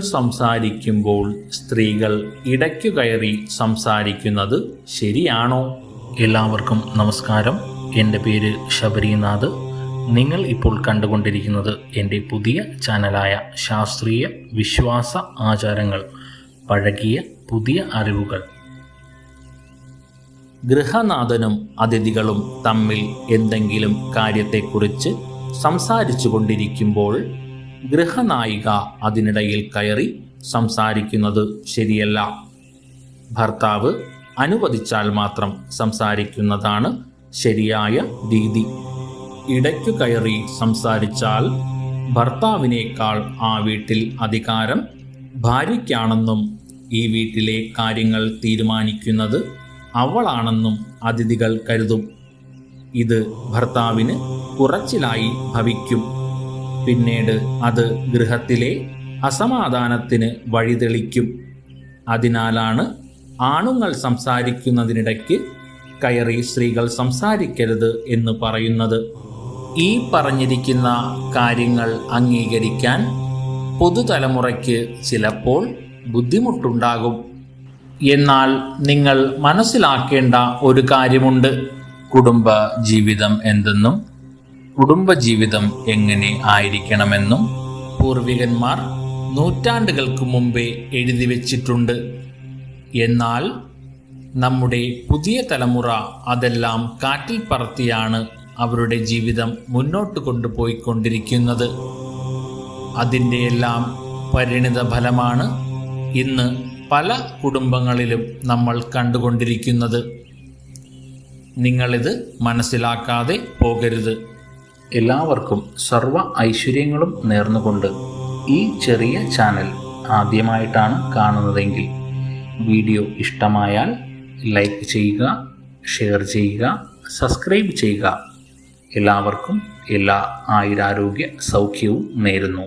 സംസാരിക്കുമ്പോൾ സ്ത്രീകൾ ഇടയ്ക്കു കയറി സംസാരിക്കുന്നത് ശരിയാണോ? എല്ലാവർക്കും നമസ്കാരം. എന്റെ പേര് ശബരിനാഥ്. നിങ്ങൾ ഇപ്പോൾ കണ്ടുകൊണ്ടിരിക്കുന്നത് എന്റെ പുതിയ ചാനലായ ശാസ്ത്രീയ വിശ്വാസ ആചാരങ്ങൾ പഴകിയ പുതിയ അറിവുകൾ. ഗൃഹനാഥനും അതിഥികളും തമ്മിൽ എന്തെങ്കിലും കാര്യത്തെക്കുറിച്ച് സംസാരിച്ചു കൊണ്ടിരിക്കുമ്പോൾ ഗൃഹനായിക അതിനിടയിൽ കയറി സംസാരിക്കുന്നത് ശരിയല്ല. ഭർത്താവ് അനുവദിച്ചാൽ മാത്രം സംസാരിക്കുന്നതാണ് ശരിയായ രീതി. ഇടയ്ക്കു കയറി സംസാരിച്ചാൽ ഭർത്താവിനേക്കാൾ ആ വീട്ടിൽ അധികാരം ഭാര്യയ്ക്കാണെന്നും ഈ വീട്ടിലെ കാര്യങ്ങൾ തീരുമാനിക്കുന്നത് അവളാണെന്നും അതിഥികൾ കരുതും. ഇത് ഭർത്താവിന് കുറച്ചിലായി ഭവിക്കും. പിന്നീട് അത് ഗൃഹത്തിലെ അസമാധാനത്തിന് വഴിതെളിക്കും. അതിനാലാണ് ആണുങ്ങൾ സംസാരിക്കുന്നതിനിടയ്ക്ക് കയറി സ്ത്രീകൾ സംസാരിക്കരുത് എന്ന് പറയുന്നത്. ഈ പറഞ്ഞിരിക്കുന്ന കാര്യങ്ങൾ അംഗീകരിക്കാൻ പുതുതലമുറയ്ക്ക് ചിലപ്പോൾ ബുദ്ധിമുട്ടുണ്ടാകും. എന്നാൽ നിങ്ങൾ മനസ്സിലാക്കേണ്ട ഒരു കാര്യമുണ്ട്. കുടുംബ ജീവിതം എന്തെന്നും കുടുംബജീവിതം എങ്ങനെ ആയിരിക്കണമെന്നും പൂർവികന്മാർ നൂറ്റാണ്ടുകൾക്ക് മുമ്പേ എഴുതി വച്ചിട്ടുണ്ട്. എന്നാൽ നമ്മുടെ പുതിയ തലമുറ അതെല്ലാം കാറ്റിൽ പറത്തിയാണ് അവരുടെ ജീവിതം മുന്നോട്ട് കൊണ്ടുപോയിക്കൊണ്ടിരിക്കുന്നത്. അതിന്റെ എല്ലാം പരിണിത ഫലമാണ് ഇന്ന് പല കുടുംബങ്ങളിലും നമ്മൾ കണ്ടുകൊണ്ടിരിക്കുന്നത്. നിങ്ങളിത് മനസ്സിലാക്കാതെ പോകരുത്. എല്ലാവർക്കും സർവ ഐശ്വര്യങ്ങളും നേർന്നുകൊണ്ട് ഈ ചെറിയ ചാനൽ ആദ്യമായിട്ടാണ് കാണുന്നതെങ്കിൽ വീഡിയോ ഇഷ്ടമായാൽ ലൈക്ക് ചെയ്യുക ഷെയർ ചെയ്യുക സബ്സ്ക്രൈബ് ചെയ്യുക. എല്ലാവർക്കും എല്ലാ ആയുരാരോഗ്യ സൗഖ്യവും നേരുന്നു.